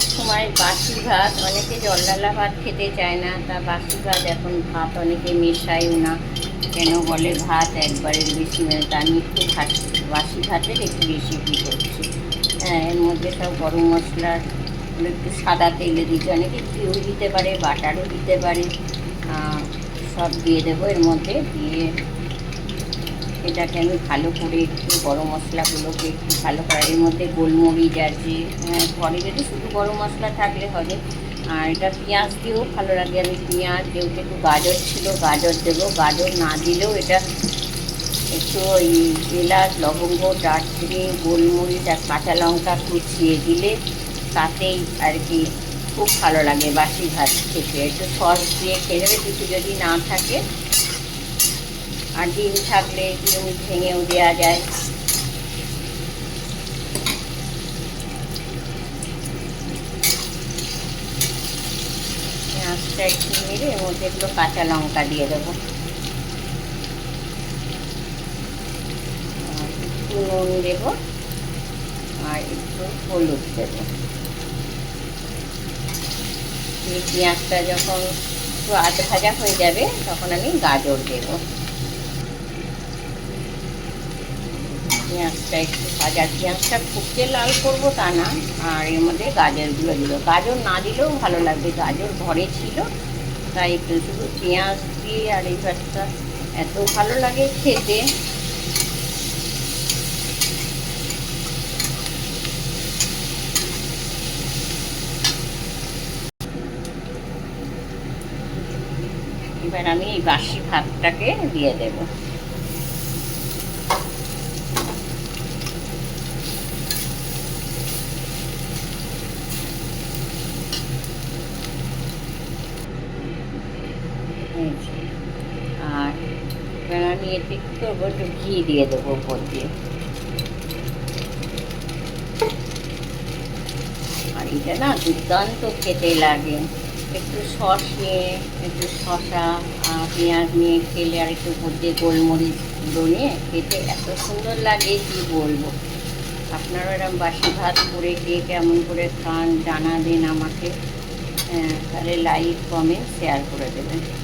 অনেক সময় বাসি ভাত, অনেকে জলডালা ভাত খেতে চায় না, তা বাসি ভাত এখন ভাত অনেকে মেশায়ও না। কেন বলে ভাত একবারের বেশি মানে তা একটু ভাত বাসি ভাতের একটু রেসিপি করছি। হ্যাঁ এর মধ্যে সব গরম মশলা একটু সাদা তেলে দিতে অনেকে ঘিও দিতে পারে, বাটারও দিতে পারে। সব দিয়ে দেবো এর মধ্যে, দিয়ে এটাকে আমি ভালো করে একটু গরম মশলাগুলোকে একটু ভালো করে এর মধ্যে গোলমরিচ আছে হ্যাঁ, ঘরে যদি শুধু গরম মশলা থাকলে হবে। আর এটা পেঁয়াজ দিয়েও ভালো লাগে। আমি পেঁয়াজ যেহেতু একটু গাজর ছিল গাজর দেবো। গাজর না দিলেও এটা একটু ওই এলাচ লবঙ্গ দারচিনি গোলমরিচ আর কাঁচা লঙ্কা কুচিয়ে দিলে তাতেই আর কি খুব ভালো লাগে বাসি ভাত খেতে। একটু সস দিয়ে যাবে কিছু যদি না থাকে আর ডিম থাকলে ডিম ভেঙেও দেওয়া যায়। পেঁয়াজটা একটু মেরে এর মধ্যে একটু কাঁচা লঙ্কা দিয়ে দেবো। একটু নুন দেবো আর একটু হলুদ দেবো। পেঁয়াজটা যখন একটু আধ ভাজা হয়ে যাবে, তখন আমি গাজর দেবো। পেঁয়াজটা একটু ভাজা পেঁয়াজটা যে লাল করব তা না, আর এর মধ্যে গাজরগুলো দিল গাজর না দিলেও ভালো লাগবে, গাজর ঘরে ছিল, তাই একটু শুধু পেঁয়াজ দিয়ে আর এই ভাতটা এত ভালো লাগে খেতে। এবার আমি এই বাসি ভাতটাকে দিয়ে দেবো। যে। আর এবার আমি এতে কী করব? একটু ঘি দিয়ে দেবো উপর দিয়ে। আর এটা না দুর্দান্ত খেতে লাগে। একটু সস নিয়ে একটু আহ, পেঁয়াজ নিয়ে খেলে আর একটু উপর দিয়ে গোলমরিচ নিয়ে খেতে এত সুন্দর লাগে কি বলব? আপনারা এরকম বাসি ভাত করে কে কেমন করে খান জানাবেন আমাকে। হ্যাঁ, তাহলে লাইক কমেন্ট শেয়ার করে দেবেন।